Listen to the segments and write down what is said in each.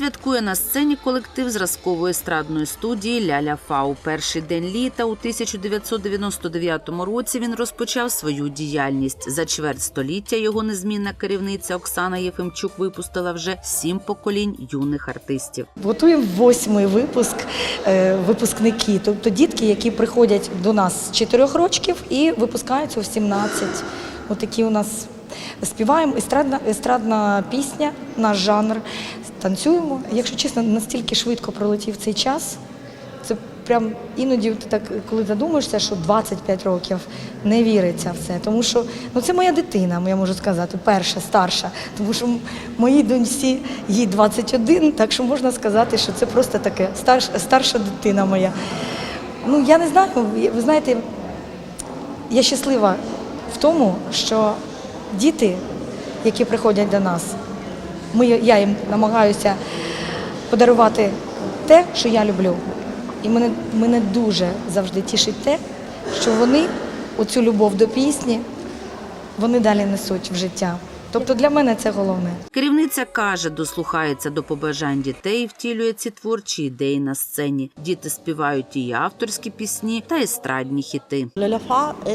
святкує на сцені колектив зразкової естрадної студії Ляля Фау. Перший день літа у 1999 році він розпочав свою діяльність. За чверть століття його незмінна керівниця Оксана Єфимчук випустила вже сім поколінь юних артистів. Готуємо восьмий випуск, е, випускники, тобто дітки, які приходять до нас з 4 років і випускаються у 17. Отакі у нас співаємо естрадна, естрадна пісня, наш жанр. Танцюємо. Якщо чесно, настільки швидко пролетів цей час. Це прям іноді ти так, коли задумаєшся, що 25 років не віриться в це. Тому що ну це моя дитина, я можу сказати, перша, старша. Тому що моїй доньці їй 21, так що можна сказати, що це просто таке старш, старша дитина моя. Ну я не знаю, ви знаєте, я щаслива в тому, що діти, які приходять до нас, ми, я їм намагаюся подарувати те, що я люблю. І мене, мене дуже завжди тішить те, що вони оцю любов до пісні вони далі несуть в життя. Тобто для мене це головне. Керівниця каже, дослухається до побажань дітей і втілює ці творчі ідеї на сцені. Діти співають і авторські пісні та естрадні хіти.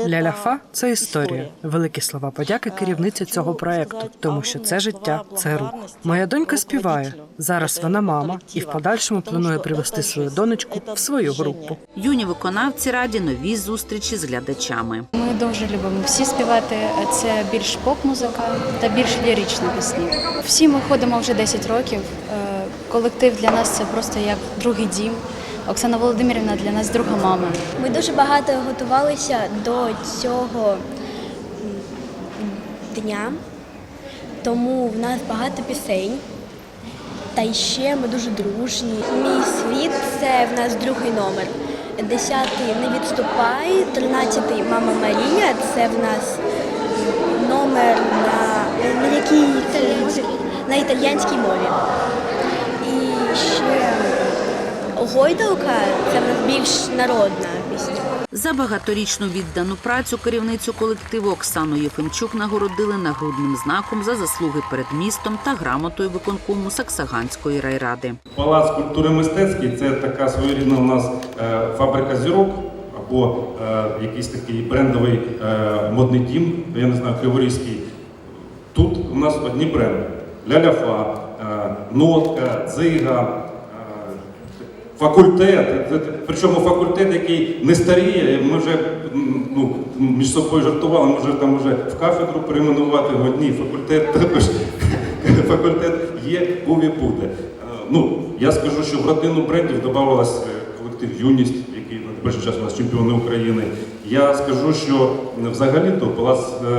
Ляляфа це історія. Великі слова подяки керівниці цього проекту, тому що це життя, це рух. Моя донька співає. Зараз вона мама і в подальшому планує привести свою донечку в свою групу. Юні виконавці раді нові зустрічі з глядачами. Ми дуже любимо всі співати. Це більш поп-музика та більш ліричні пісні. Всі ми ходимо вже 10 років. Е, Колектив для нас це просто як другий дім. Оксана Володимирівна для нас друга мама. Ми дуже багато готувалися до цього дня, тому в нас багато пісень. Та ще ми дуже дружні. Мій світ це в нас другий номер. Десятий не відступай, тринадцятий мама Марія. Це в нас номер на, на італійській мові. І ще гойдалка це в нас більш народна пісня. За багаторічну віддану працю керівницю колективу Оксану Єфимчук нагородили нагрудним знаком за заслуги перед містом та грамотою виконкому Саксаганської райради. Палац культури мистецький це така своєрідна у нас е, фабрика зірок або е, якийсь такий брендовий е, модний дім, я не знаю, Криворізький. Тут у нас одні бренди: Ляляфа, е, Нотка, Дзига. е, Факультет, причому факультет, який не старіє, ми вже ну, між собою жартували, може там вже в кафедру перейменувати в одній факультет факультет є, був і буде. Е, Ну, я скажу, що в родину брендів додавалась колектив Юність, який на перший час у нас чемпіони України. Я скажу, що взагалі-то палац е,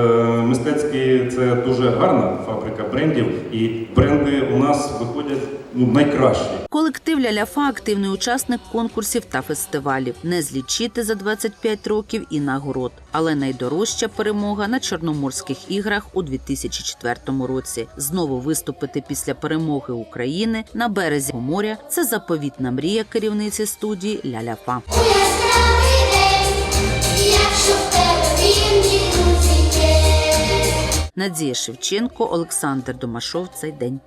мистецький це дуже гарна фабрика брендів, і бренди у нас виходять ну, найкращі. Колектив Ляляфа активний учасник конкурсів та фестивалів. Не злічити за 25 років і нагород. Але найдорожча перемога на Чорноморських іграх у 2004 році. Знову виступити після перемоги України на березі моря це заповітна мрія керівниці студії Ляляфа. Надія Шевченко, Олександр Домашов. Цей день.